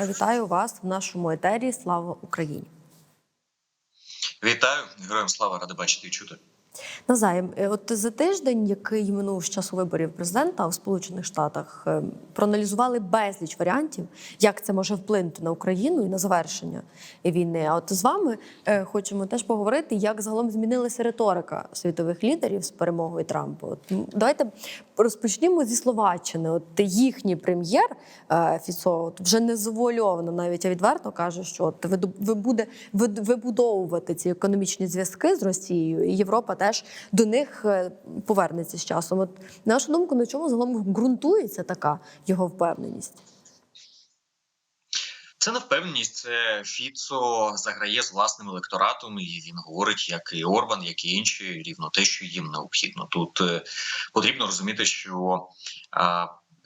Вітаю вас в нашому етері. Слава Україні! Вітаю, героям слава, ради бачити і чути. Назаєм, е, от за тиждень, який минув з часу виборів президента у Сполучених Штатах, е, проаналізували безліч варіантів, як це може вплинути на Україну і на завершення війни. А от з вами е, хочемо теж поговорити, як загалом змінилася риторика світових лідерів з перемогою Трампа. От давайте розпочнімо зі Словаччини. От їхній прем'єр Фіцо от вже не завуальовано, навіть відверто каже, що от ви буде вибудовувати ці економічні зв'язки з Росією, і Європа теж до них е, повернеться з часом. От на нашу думку, на чому загалом ґрунтується така його впевненість? Це не впевненість. Це Фіцо заграє з власним електоратом, і він говорить, як і Орбан, як і інші, рівно те, що їм необхідно. Тут е, потрібно розуміти, що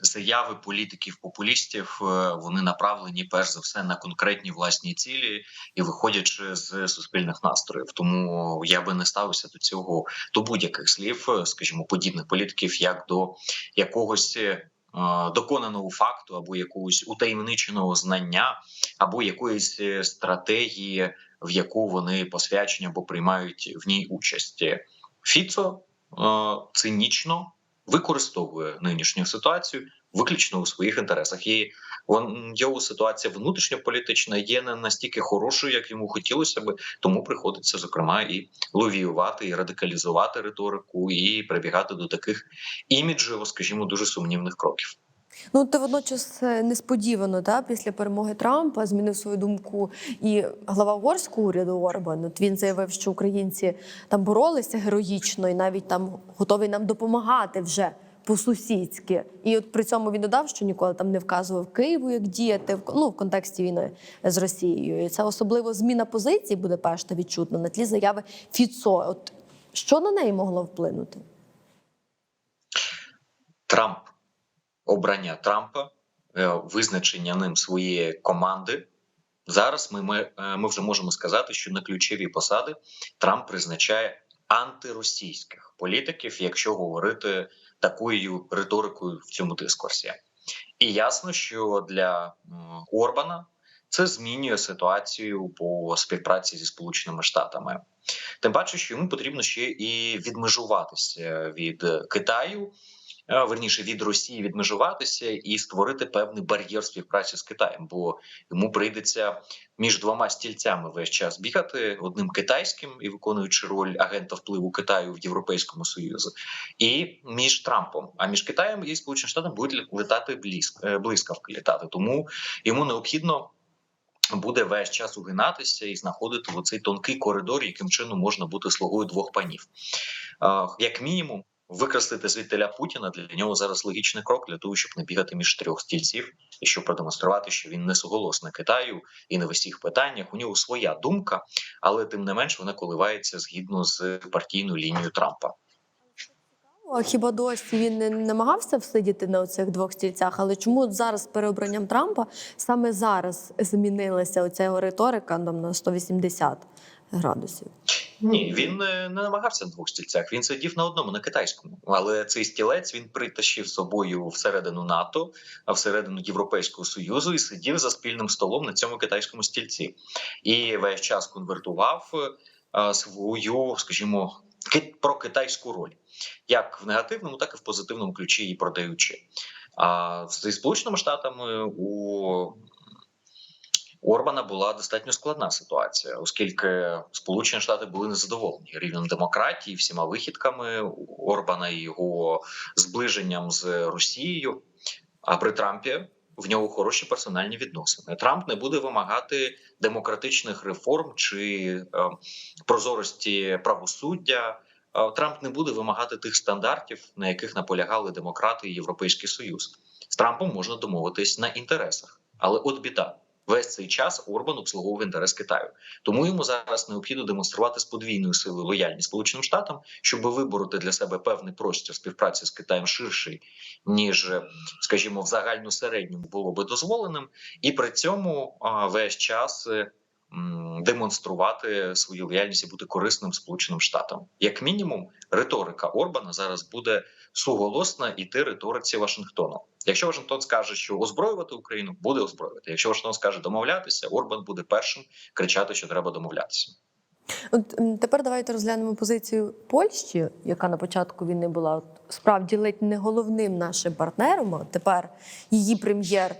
заяви політиків-популістів е, вони направлені перш за все на конкретні власні цілі і виходячи з суспільних настроїв. Тому я би не ставився до цього до будь-яких слів, е, скажімо, подібних політиків, як до якогось. е, Доконаного факту або якогось утаємниченого знання, або якоїсь стратегії, в яку вони посвячені або приймають в ній участь. Фіцо цинічно використовує нинішню ситуацію виключно у своїх інтересах. І його ситуація внутрішньополітична є не настільки хорошою, як йому хотілося би, тому приходиться зокрема і ловіювати, і радикалізувати риторику, і прибігати до таких іміджево, скажімо, дуже сумнівних кроків. Ну, ти водночас е, несподівано та після перемоги Трампа змінив свою думку і глава угорського уряду Орбан. От він заявив, що українці там боролися героїчно і навіть там готові нам допомагати вже по-сусідськи. І от при цьому він додав, що ніколи там не вказував Києву, як діяти в ну, в контексті війни з Росією. І це особливо зміна позиції Будапешта відчутна на тлі заяви Фіцо. От що на неї могло вплинути? Трамп, обрання Трампа, е, визначення ним своєї команди. Зараз ми, ми, е, ми вже можемо сказати, що на ключові посади Трамп призначає антиросійських політиків, якщо говорити такою риторикою в цьому дискурсі. І ясно, що для Орбана це змінює ситуацію по співпраці зі Сполученими Штатами. Тим паче, що йому потрібно ще і відмежуватися від Китаю, верніше від Росії відмежуватися і створити певний бар'єр співпраці з Китаєм, бо йому прийдеться між двома стільцями весь час бігати одним китайським і виконуючи роль агента впливу Китаю в Європейському Союзі, і між Трампом. А між Китаєм і Сполученими Штатами будуть летати е, блискавки літати. Тому йому необхідно. Буде весь час угинатися і знаходити оцей тонкий коридор, яким чином можна бути слугою двох панів, Е, як мінімум. Викреслити звідтиля Путіна для нього зараз логічний крок для того, щоб не бігати між трьох стільців, і щоб продемонструвати, що він не суголосний Китаю і не в усіх питаннях. У нього своя думка, але тим не менш вона коливається згідно з партійною лінією Трампа. А хіба досі він не намагався всидіти на оцих двох стільцях? Але чому зараз з переобранням Трампа саме зараз змінилася оця його риторика там, на 180 градусів? Ні, він не, не намагався на двох стільцях. Він сидів на одному, на китайському. Але цей стілець він притащив собою всередину НАТО, а всередину Європейського союзу і сидів за спільним столом на цьому китайському стільці. І весь час конвертував е, свою, скажімо, про китайську роль, як в негативному, так і в позитивному ключі її продаючи. А зі сполученими штатами у Орбана була достатньо складна ситуація, оскільки Сполучені Штати були незадоволені рівнем демократії, всіма вихідками Орбана і його зближенням з Росією. А при Трампі в нього хороші персональні відносини. Трамп не буде вимагати демократичних реформ чи е, прозорості правосуддя. Е, Трамп не буде вимагати тих стандартів, на яких наполягали демократи і Європейський Союз. З Трампом можна домовитись на інтересах, але от біда. Весь цей час Орбан обслуговував інтерес Китаю, тому йому зараз необхідно демонструвати з подвійною силою лояльність Сполученим Штатам, щоб вибороти для себе певний простір співпраці з Китаєм ширший, ніж, скажімо, в загальну середньому було би дозволеним, і при цьому весь час е, демонструвати свою лояльність і бути корисним Сполученим Штатам. Як мінімум, риторика Орбана зараз буде суголосно іти риториці Вашингтону. Якщо Вашингтон скаже, що озброювати Україну, буде озброювати. Якщо Вашингтон скаже домовлятися, Орбан буде першим кричати, що треба домовлятися. От тепер давайте розглянемо позицію Польщі, яка на початку війни була справді ледь не головним нашим партнером. А тепер її прем'єр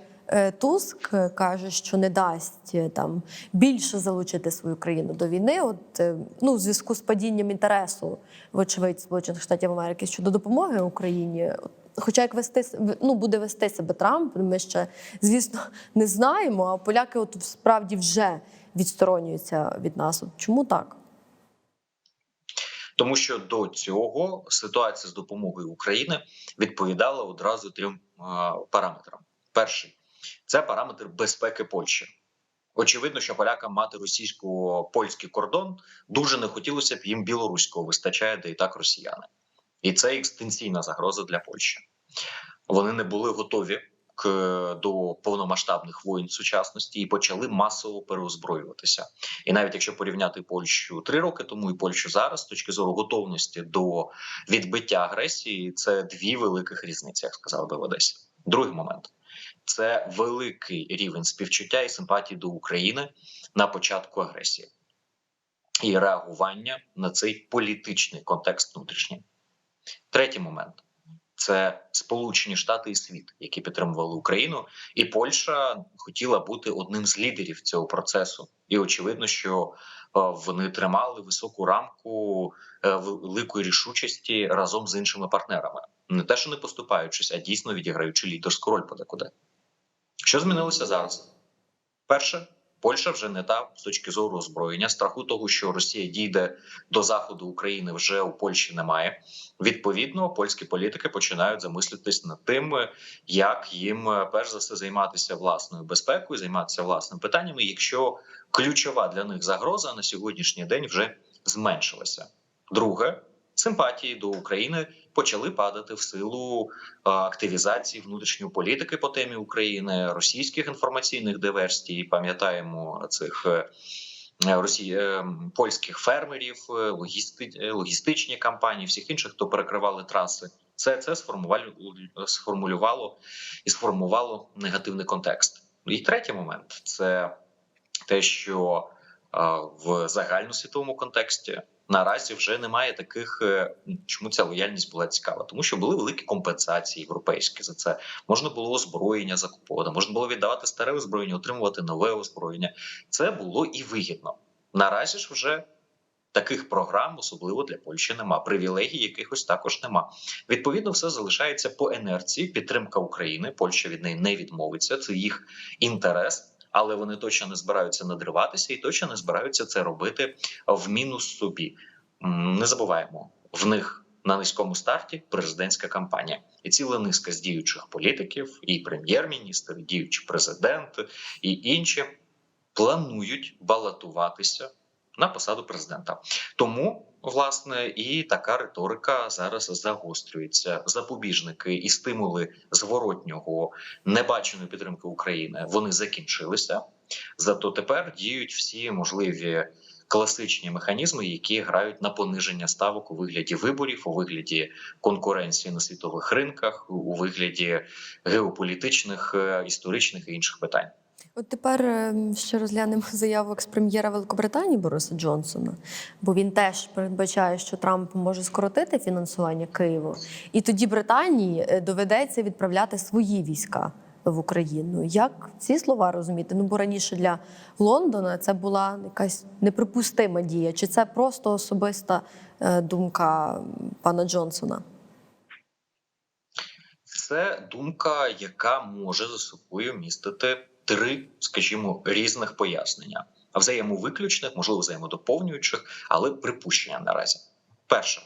Туск е, каже, що не дасть е, там більше залучити свою країну до війни. От е, ну, в зв'язку з падінням інтересу, вочевидь, Сполучених Штатів Америки щодо допомоги Україні. Хоча як вести ну, буде вести себе Трамп, ми ще звісно не знаємо. А поляки, от справді вже відсторонюються від нас. От чому так? Тому що до цього ситуація з допомогою України відповідала одразу трьом е, параметрам: перший це параметр безпеки Польщі. Очевидно, що полякам мати російсько-польський кордон дуже не хотілося б їм білоруського вистачає, де і так росіяни, і це екстенційна загроза для Польщі. Вони не були готові к до повномасштабних воїн сучасності і почали масово переозброюватися. І навіть якщо порівняти Польщу три роки тому і Польщу зараз, з точки зору готовності до відбиття агресії, це дві великих різниці, як сказали би в Одесі. Другий момент це великий рівень співчуття і симпатії до України на початку агресії і реагування на цей політичний контекст внутрішній. Третій момент це Сполучені Штати і світ, які підтримували Україну, і Польща хотіла бути одним з лідерів цього процесу. І очевидно, що е, вони тримали високу рамку е, великої рішучості разом з іншими партнерами, не те, що не поступаючись, а дійсно відіграючи лідерську роль подекуди. Що змінилося зараз? Перше, Польща вже не та з точки зору озброєння. Страху того, що Росія дійде до заходу України, вже у Польщі немає. Відповідно, польські політики починають замислитись над тим, як їм е, перш за все займатися власною безпекою, займатися власними питаннями, якщо ключова для них загроза на сьогоднішній день вже зменшилася. Друге, симпатії до України почали падати в силу е, активізації внутрішньої політики по темі України, російських інформаційних диверсій. Пам'ятаємо цих. е, Росії е, польських фермерів, логісти, логістичні кампанії, всіх інших, хто перекривали траси, це це сформувало, сформулювало і сформувало негативний контекст. І третій момент це те, що в загальносвітовому контексті наразі вже немає таких. е, Чому ця лояльність була цікава? Тому що були великі компенсації європейські за це. Можна було озброєння закуповане, можна було віддавати старе озброєння, отримувати нове озброєння. Це було і вигідно. Наразі ж вже таких програм, особливо для Польщі, нема. Привілегій якихось також нема. Відповідно, все залишається по інерції. Підтримка України. Польща від неї не відмовиться. Це їх інтерес. Але вони точно не збираються надриватися і точно не збираються це робити в мінус собі. Не забуваємо в них на низькому старті президентська кампанія, і ціла низка з діючих політиків, і прем'єр-міністр, і діючий президент, і інші планують балотуватися на посаду президента. Тому. Власне, і така риторика зараз загострюється. Запобіжники і стимули зворотнього небаченої підтримки України вони закінчилися. Зато тепер діють всі можливі класичні механізми, які грають на пониження ставок у вигляді виборів, у вигляді конкуренції на світових ринках, у вигляді геополітичних, е, історичних і інших питань. От тепер е, ще розглянемо заяву екс-прем'єра Великобританії Бориса Джонсона, бо він теж передбачає, що Трамп може скоротити фінансування Києву, і тоді Британії е, доведеться відправляти свої війська в Україну. Як ці слова розуміти? Ну бо раніше для Лондона це була якась неприпустима дія, чи це просто особиста е, думка пана Джонсона? Це думка, яка може за собою містити три, скажімо, різних пояснення, взаємовиключних, можливо, взаємодоповнюючих, але припущення наразі. Перше,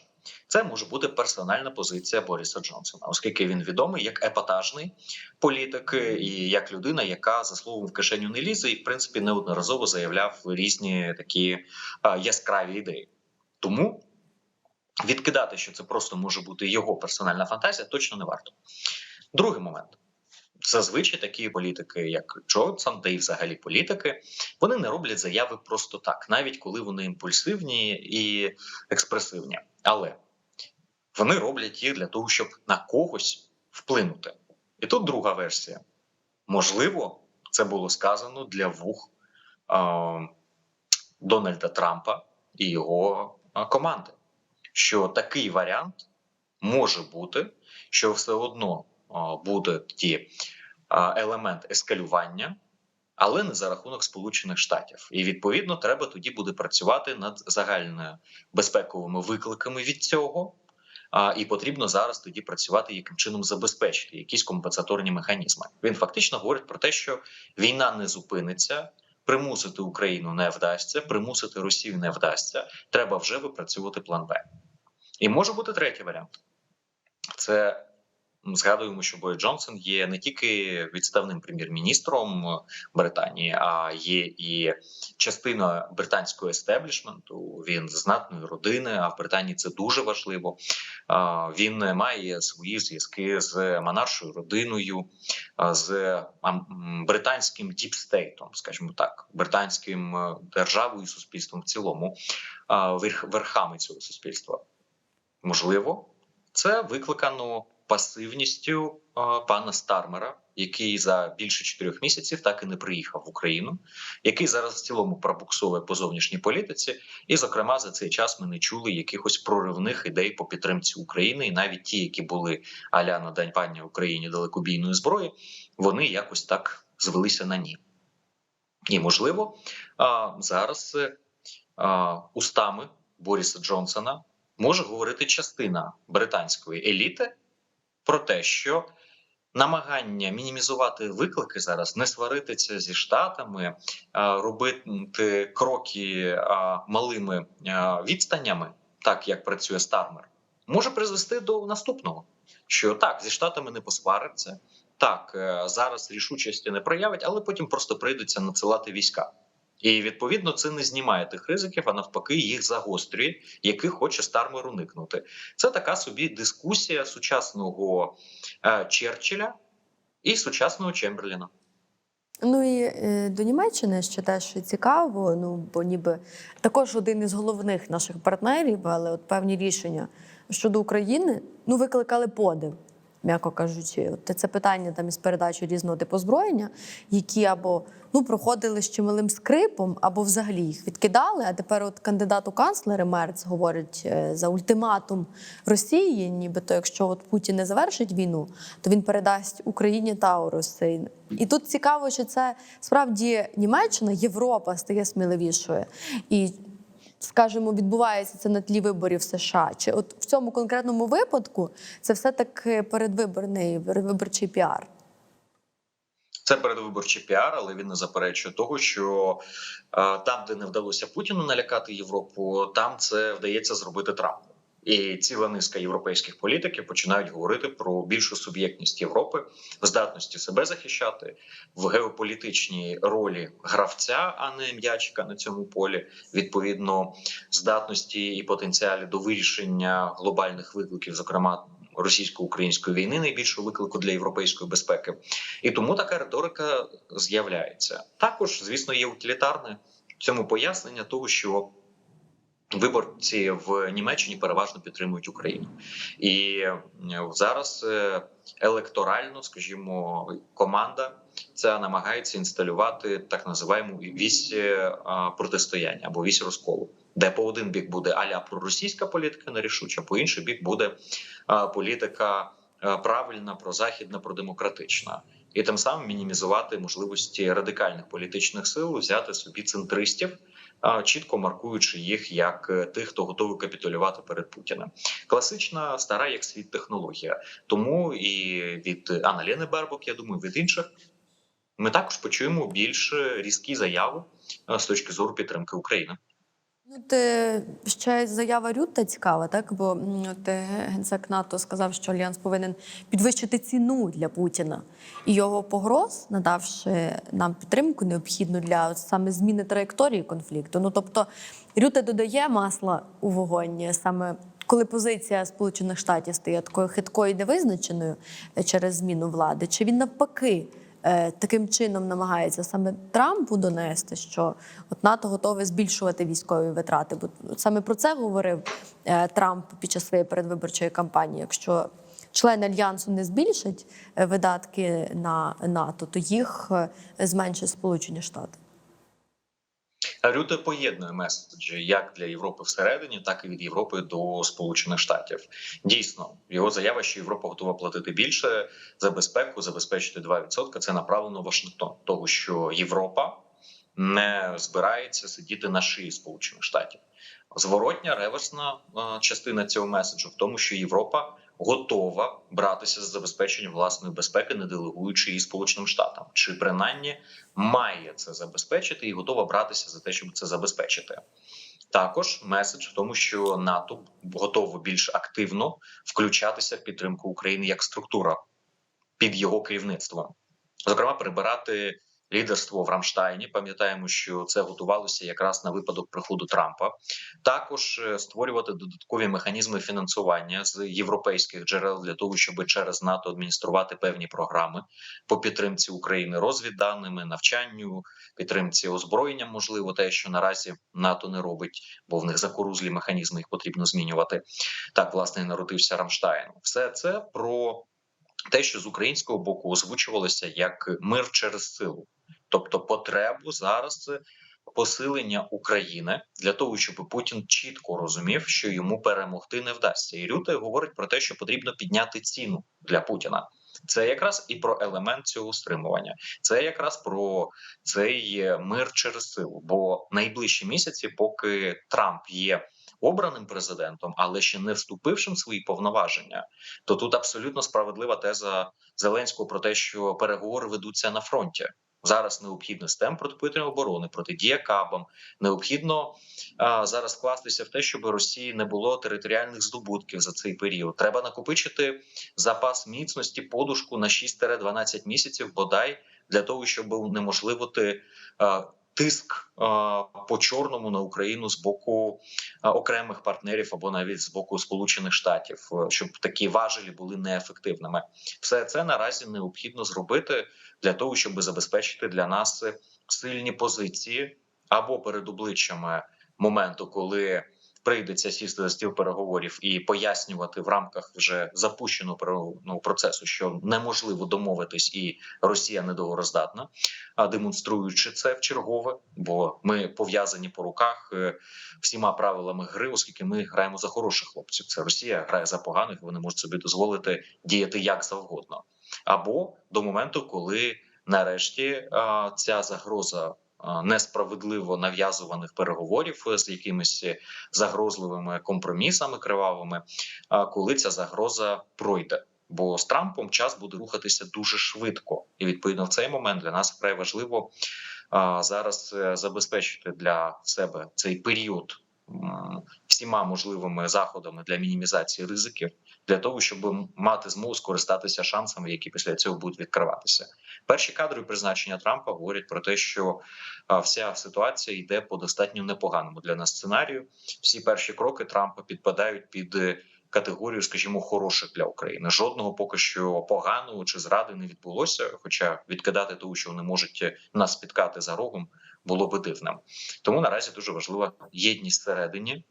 це може бути персональна позиція Бориса Джонсона, оскільки він відомий як епатажний політик і як людина, яка за словом в кишеню не лізе, і в принципі неодноразово заявляв різні такі яскраві ідеї. Тому відкидати, що це просто може бути його персональна фантазія, точно не варто. Другий момент. Зазвичай такі політики, як Джонсон, та й взагалі політики, вони не роблять заяви просто так, навіть коли вони імпульсивні і експресивні. Але Вони роблять їх для того, щоб на когось вплинути. І тут друга версія. Можливо, це було сказано для вух е, Дональда Трампа і його команди, що такий варіант може бути, що все одно буде ті елемент ескалювання, але не за рахунок Сполучених Штатів. І відповідно треба тоді буде працювати над загальною безпековими викликами від цього. А, і потрібно зараз тоді працювати, яким чином забезпечити якісь компенсаторні механізми. Він фактично говорить про те, що війна не зупиниться, примусити Україну не вдасться, примусити Росію не вдасться. Треба вже випрацьовувати план Б. І може бути третій варіант. Це згадуємо, що Бой Джонсон є не тільки відставним прем'єр-міністром е, Британії, а є і частиною британського естеблішменту. Він з знатної родини. А в Британії це дуже важливо. Він має свої зв'язки з монаршою родиною, з британським діпстейтом, скажімо так, британським е, державою суспільством в цілому, верхами цього суспільства. Можливо, це викликано пасивністю пана Стармера, який за більше чотирьох місяців так і не приїхав в Україну, який зараз в цілому пробуксовує по зовнішній політиці. І, зокрема, за цей час ми не чули якихось проривних ідей по підтримці України, і навіть ті, які були аля надання Україні далекобійної зброї, вони якось так звелися на ні. І можливо, зараз е, устами Боріса Джонсона може говорити частина британської еліти про те, що намагання мінімізувати виклики зараз, не сваритися зі штатами, робити кроки малими відстанями, так як працює Стармер, може призвести до наступного: що так, зі штатами не посвариться, так е, зараз рішучості не проявить, але потім просто прийдеться надсилати війська. І відповідно це не знімає тих ризиків, а навпаки, їх загострює, яких хоче Стармер уникнути. Це така собі дискусія сучасного е, Черчилля і сучасного Чемберліна. Ну і е, до Німеччини ще теж цікаво. Ну бо ніби також один із головних наших партнерів, але от певні рішення щодо України ну викликали подив, м'яко кажучи. От це питання там із передачі різного типу озброєння, які або ну проходили з чималим скрипом, або взагалі їх відкидали. А тепер, от кандидат у канцлери Мерц говорить е, за ультиматум Росії, нібито якщо от Путін не завершить війну, то він передасть Україні Тауруси. І тут цікаво, що це справді Німеччина, Європа стає сміливішою. І скажімо, відбувається це на тлі виборів США. Чи от в цьому конкретному випадку це все таки передвиборний передвиборчий піар? Це передвиборчий піар, але він не заперечує того, що е, там, де не вдалося Путіну налякати Європу, там це вдається зробити Трампу. І ціла низка європейських політиків починають говорити про більшу суб'єктність Європи, в здатності себе захищати в геополітичній ролі гравця, а не м'ячика на цьому полі. Відповідно, здатності і потенціалі до вирішення глобальних викликів, зокрема російсько-української війни, найбільшого виклику для європейської безпеки. І тому така риторика з'являється. Також, звісно, є утилітарне в цьому пояснення того, що виборці в Німеччині переважно підтримують Україну, і е, зараз е, електорально, скажімо, команда ця намагається інсталювати так називаємо вісь е, протистояння або вісь розколу, де по один бік буде аля проросійська політика нерішуча, по інший бік буде політика правильна, прозахідна, продемократична. І тим самим мінімізувати можливості радикальних політичних сил, взяти собі центристів, чітко маркуючи їх як е, тих, хто готовий капітулювати перед Путіним. Класична стара як світ технологія. Тому і від Аналіни Бербок, я думаю, від інших ми також почуємо більш різкі заяви е, з точки зору підтримки України. Ну, ще заява Рютта цікава, так? Бо от, генсек НАТО сказав, що альянс повинен підвищити ціну для Путіна і його погроз, надавши нам підтримку необхідну для от саме зміни траєкторії конфлікту. Ну тобто Рюте додає масла у вогонь саме. Коли позиція Сполучених Штатів стає такою хиткою і невизначеною через зміну влади, чи він навпаки таким чином намагається саме Трампу донести, що от НАТО готове збільшувати військові витрати. Бо саме про це говорив е, Трамп під час своєї передвиборчої кампанії. Якщо члени альянсу не збільшать е, видатки на НАТО, то їх зменшить Сполучені Штати. Рюте поєднує меседжі як для Європи всередині, так і від Європи до Сполучених Штатів. Дійсно, його заява, що Європа готова платити більше за безпеку, забезпечити 2%, Це направлено в Вашингтон, того що Європа не збирається сидіти на шиї Сполучених Штатів. Зворотня реверсна частина цього меседжу в тому, що Європа готова братися за забезпечення власної безпеки, не делегуючи її Сполученим Штатам, чи принаймні має це забезпечити і готова братися за те, щоб це забезпечити. Також меседж в тому, що НАТО готово більш активно включатися в підтримку України як структура під його керівництвом, зокрема, прибирати лідерство в Рамштайні. Пам'ятаємо, що це готувалося якраз на випадок приходу Трампа. Також е, створювати додаткові механізми фінансування з європейських джерел для того, щоб через НАТО адмініструвати певні програми по підтримці України розвідданими, навчанню, підтримці озброєння, можливо, те, що наразі НАТО не робить, бо в них закорузлі механізми їх потрібно змінювати. Так власне і народився Рамштайн. Все це про те, що з українського боку озвучувалося як мир через силу, тобто потребу зараз посилення України для того, щоб Путін чітко розумів, що йому перемогти не вдасться. І Рюте говорить про те, що потрібно підняти ціну для Путіна. Це якраз і про елемент цього стримування. Це якраз про цей мир через силу. Бо найближчі місяці, поки Трамп є обраним президентом, але ще не вступившим в свої повноваження, то тут абсолютно справедлива теза Зеленського про те, що переговори ведуться на фронті. Зараз необхідно стем протиповітряної оборони, протидія кабам. Необхідно а, зараз вкластися в те, щоб Росії не було територіальних здобутків за цей період. Треба накопичити запас міцності, подушку на 6-12 місяців, бодай для того, щоб унеможливити тиск по чорному на Україну з боку окремих партнерів або навіть з боку Сполучених Штатів, е, щоб такі важелі були неефективними. Все це наразі необхідно зробити для того, щоб забезпечити для нас сильні позиції або перед обличчями моменту, коли прийдеться сісти за стіл переговорів і пояснювати в рамках вже запущеного переговорного процесу, що неможливо домовитись, і Росія недоговороздатна, а демонструючи це в чергове, бо ми пов'язані по руках е, всіма правилами гри, оскільки ми граємо за хороших хлопців. Це Росія грає за поганих. Вони можуть собі дозволити діяти як завгодно, або до моменту, коли нарешті ця загроза несправедливо нав'язуваних переговорів з якимись загрозливими компромісами кривавими, коли ця загроза пройде. Бо з Трампом час буде рухатися дуже швидко, і відповідно в цей момент для нас вкрай важливо зараз е, забезпечити для себе цей період всіма можливими заходами для мінімізації ризиків, для того, щоб мати змогу скористатися шансами, які після цього будуть відкриватися. Перші кадрові призначення Трампа говорять про те, що вся ситуація йде по достатньо непоганому для нас сценарію. Всі перші кроки Трампа підпадають під е, категорію, скажімо, хороших для України. Жодного поки що поганого чи зради не відбулося. Хоча відкидати того, що вони можуть нас спіткати за рогом, було би дивним. Тому наразі дуже важлива єдність всередині.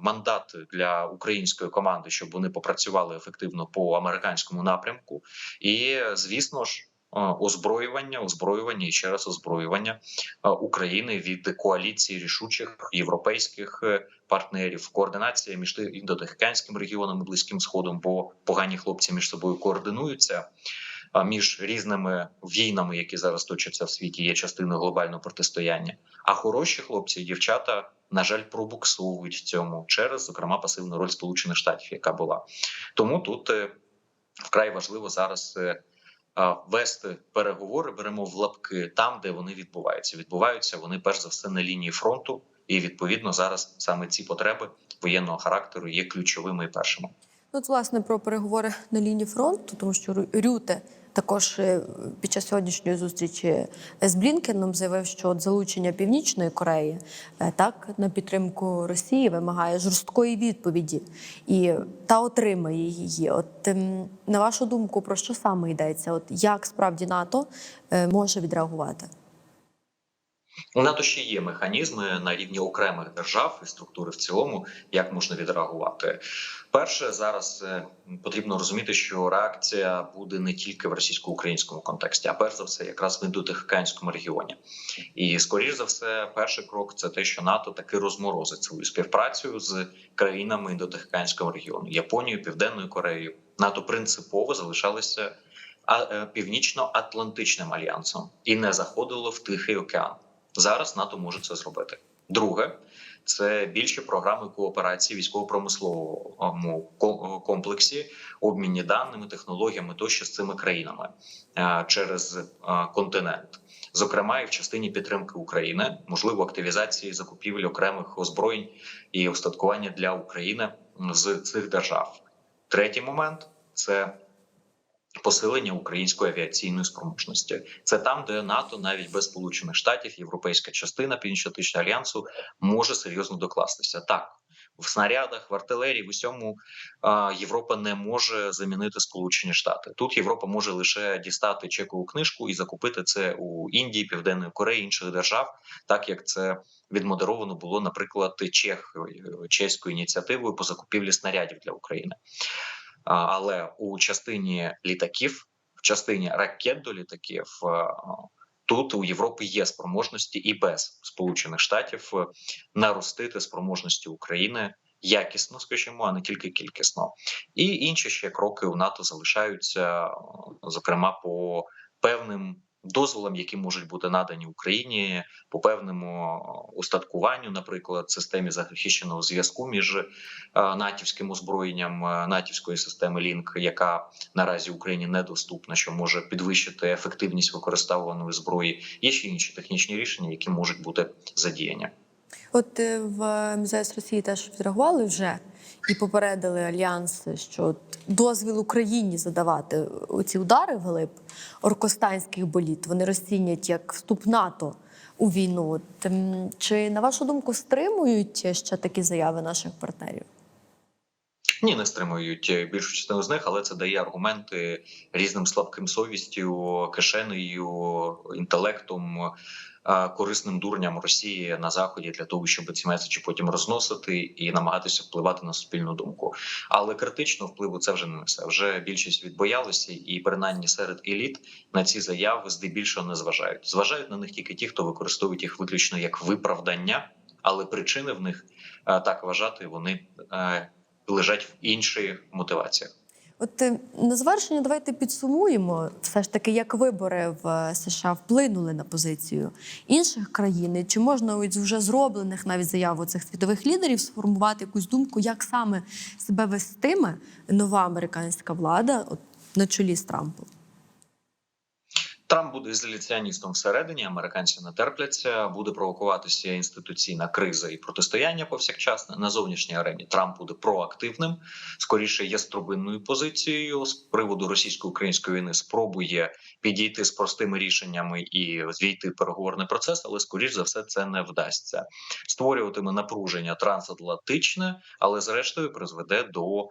Мандат для української команди, щоб вони попрацювали ефективно по американському напрямку, і звісно ж, озброювання, озброювання і ще раз озброювання України від коаліції рішучих європейських е, партнерів, координація між індотихоокеанським регіоном і близьким сходом, бо погані хлопці між собою координуються. Між різними війнами, які зараз точаться в світі, є частиною глобального протистояння. А хороші хлопці дівчата, на жаль, пробуксовують в цьому через зокрема пасивну роль Сполучених Штатів, яка була. Тому тут е, вкрай важливо зараз е, вести переговори. Беремо в лапки там, де вони відбуваються. Відбуваються вони перш за все на лінії фронту, і відповідно зараз саме ці потреби воєнного характеру є ключовими і першими. Ну, От, власне, про переговори на лінії фронту, тому що Рю- Рюте також е, під час сьогоднішньої зустрічі з Блінкеном заявив, що от залучення Північної Кореї е, так на підтримку Росії вимагає жорсткої відповіді і та отримає її. От ем, на вашу думку, про що саме йдеться? От як справді НАТО е, може відреагувати? У НАТО ще є механізми на рівні окремих держав і структури в цілому, як можна відреагувати. Перше, зараз е, потрібно розуміти, що реакція буде не тільки в російсько-українському контексті, а перш за все, якраз в індотихоокеанському регіоні. І скоріш за все, перший крок це те, що НАТО таки розморозить свою співпрацю з країнами індотихоокеанського регіону Японією, Південною Кореєю. НАТО принципово залишалося е, північно-атлантичним альянсом і не заходило в Тихий океан. Зараз НАТО може це зробити. Друге, це більші програми кооперації військово-промисловому комплексі, обмінні даними, технологіями тощо з цими країнами е, через е, континент. Зокрема, і в частині підтримки України, можливо, активізації закупівель окремих озброєнь і устаткування для України з цих держав. Третій момент це посилення української авіаційної спроможності. Це там, де НАТО навіть без Сполучених Штатів, європейська частина Північно-Атлантичного альянсу може серйозно докластися. Так в снарядах, в артилерії, в усьому Європа не може замінити Сполучені Штати. Тут Європа може лише дістати чекову книжку і закупити це у Індії, Південної Кореї, інших держав, так як це відмодеровано було, наприклад, Чех чеською ініціативою по закупівлі снарядів для України. Але у частині літаків, в частині ракет до літаків, е, тут у Європі є спроможності і без Сполучених Штатів е, наростити спроможності України якісно, скажімо, а не тільки кількісно. І інші ще кроки у НАТО залишаються, е, зокрема по певним. Дозволам, які можуть бути надані Україні по певному устаткуванню, наприклад, системі захищеного зв'язку між е, натівським озброєнням е, натівської системи Лінк, яка наразі Україні недоступна, що може підвищити ефективність використовуваної зброї. Є ще інші технічні рішення, які можуть бути задіяні. От е, в МЗС Росії теж відреагували вже і попередили альянс, що дозвіл Україні задавати ці удари вглиб оркостанських боліт вони розцінять як вступ НАТО у війну. Чи на вашу думку стримують ще такі заяви наших партнерів? Ні, не стримують більшу частину з них, але це дає аргументи різним слабким совістю, кишенею, інтелектом, е, корисним дурням Росії на заході для того, щоб ці меседжі потім розносити і намагатися впливати на суспільну думку. Але критично впливу це вже не несе. Вже більшість відбоялися, і принаймні серед еліт на ці заяви здебільшого не зважають. Зважають на них тільки ті, хто використовують їх виключно як виправдання, але причини в них е, так вважати вони. е, лежать в інших мотиваціях. От е, на завершення давайте підсумуємо все ж таки, як вибори в е, США вплинули на позицію інших країн. Чи можна ось вже зроблених навіть заяв цих світових лідерів сформувати якусь думку, як саме себе вестиме нова американська влада от, на чолі з Трампом? Трамп буде ізоляціоністом всередині, американці не терпляться, буде провокуватися інституційна криза і протистояння повсякчасне на зовнішній арені. Трамп буде проактивним, скоріше яструбинною позицією з приводу російсько-української війни. Спробує підійти з простими рішеннями і війти в переговорний процес, але скоріш за все це не вдасться. Створюватиме напруження трансатлантичне, але зрештою призведе до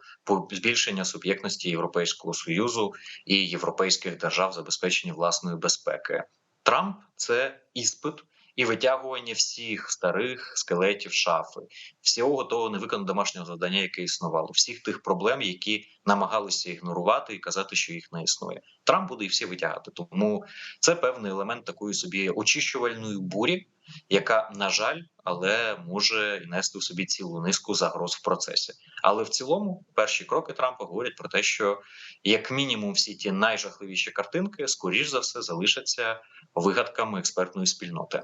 збільшення суб'єктності Європейського союзу і європейських держав забезпечення власної безпеки. Трамп це іспит і витягування всіх старих скелетів шафи, всього того невиконаного домашнього завдання, яке існувало, всіх тих проблем, які намагалися ігнорувати і казати, що їх не існує. Трамп буде і всі витягати. Тому це певний елемент такої собі очищувальної бурі, яка на жаль, але може нести в собі цілу низку загроз в процесі. Але в цілому, перші кроки Трампа говорять про те, що як мінімум всі ті найжахливіші картинки, скоріш за все, залишаться вигадками експертної спільноти.